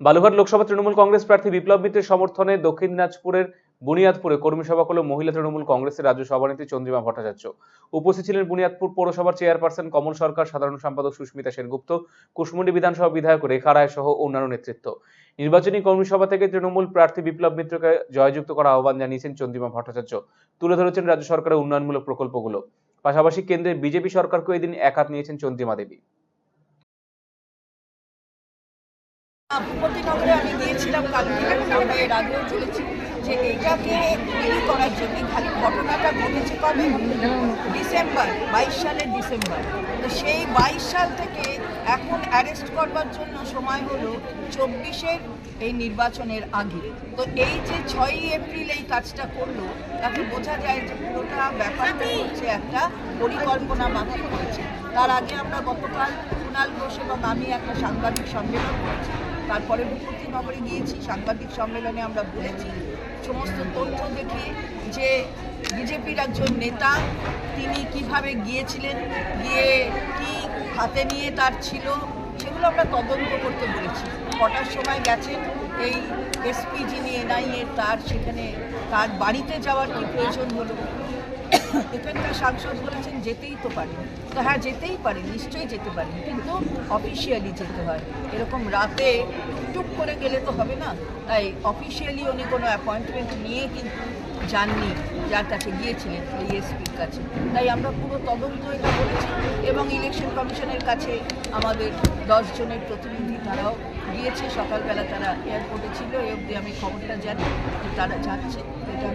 বালুঘাট লোকসভা তৃণমূল কংগ্রেস প্রার্থী বিপ্লব মিত্রের সমর্থনে দক্ষিণ দিনাজপুরের বুনিয়াদপুরে কর্মী সভা করল মহিলা তৃণমূল কংগ্রেসের রাজ্য সভানেত্রী চন্দ্রিমা ভট্টাচার্য। উপস্থিত ছিলেন বুনিয়াদপুর পৌরসভার চেয়ারপারসন কমল সরকার, সাধারণ সম্পাদক সুস্মিতা সেনগুপ্ত, কুশমুন্ডি বিধানসভা বিধায়ক রেখা রায় সহ অন্যান্য নেতৃত্ব। নির্বাচনী কর্মী সভা থেকে তৃণমূল প্রার্থী বিপ্লব মিত্রকে জয়যুক্ত করার আহ্বান জানিয়েছেন চন্দ্রিমা ভট্টাচার্য। তুলে ধরেছেন রাজ্য সরকারের উন্নয়নমূলক প্রকল্পগুলো। পাশাপাশি কেন্দ্রের বিজেপি সরকারকেও এদিন একাত নিয়েছেন চন্দ্রিমা দেবী। ভূপতিনগরে আমি গিয়েছিলাম কালকে আমরা এর আগেও চলেছি যে এটাকে তৈরি করার জন্য খালি ঘটনাটা ঘটেছে কবে? ডিসেম্বর, বাইশ সালের ডিসেম্বর। তো সেই বাইশ সাল থেকে এখন অ্যারেস্ট করবার জন্য সময় হলো চব্বিশের এই নির্বাচনের আগে। তো এই যে ছয়ই এপ্রিল এই কাজটা করল তাকে বোঝা যায় যে পুরোটা ব্যাপারটা হচ্ছে একটা পরিকল্পনা মাফিক করেছে তার আগে আমরা গতকাল কুণাল ঘোষ এবং আমি একটা সাংবাদিক সম্মেলন করেছি। তারপরে ভূপতিনগরে গিয়েছি, সাংবাদিক সম্মেলনে আমরা বলেছি, সমস্ত তথ্য দেখে যে বিজেপির একজন নেতা তিনি কীভাবে গিয়েছিলেন, গিয়ে কি হাতে নিয়ে তার ছিল, সেগুলো আমরা তদন্ত করতে বলেছি। কটার সময় গেছেন এই এসপি যিনি এনআইএর তার সেখানে তার বাড়িতে যাওয়ার কি প্রয়োজন হলো? এখানকার সাংসদ বলেছেন যেতেই তো পারেন তো হ্যাঁ যেতেই পারেন নিশ্চয়ই যেতে পারেন কিন্তু অফিসিয়ালি যেতে হয়। এরকম রাতে টুক করে গেলে তো হবে না। তাই অফিসিয়ালি উনি কোনো অ্যাপয়েন্টমেন্ট নিয়ে কিন্তু যাননি যার কাছে গিয়েছিলেন এই এসপির কাছে। তাই আমরা পুরো তদন্ত এটা করেছি এবং ইলেকশন কমিশনের কাছে আমাদের দশ জনের প্রতিনিধি তারাও গিয়েছে। সকালবেলা তারা এয়ারপোর্টে ছিল এ অবধি আমি খবরটা জানি তারা যাচ্ছে। এটা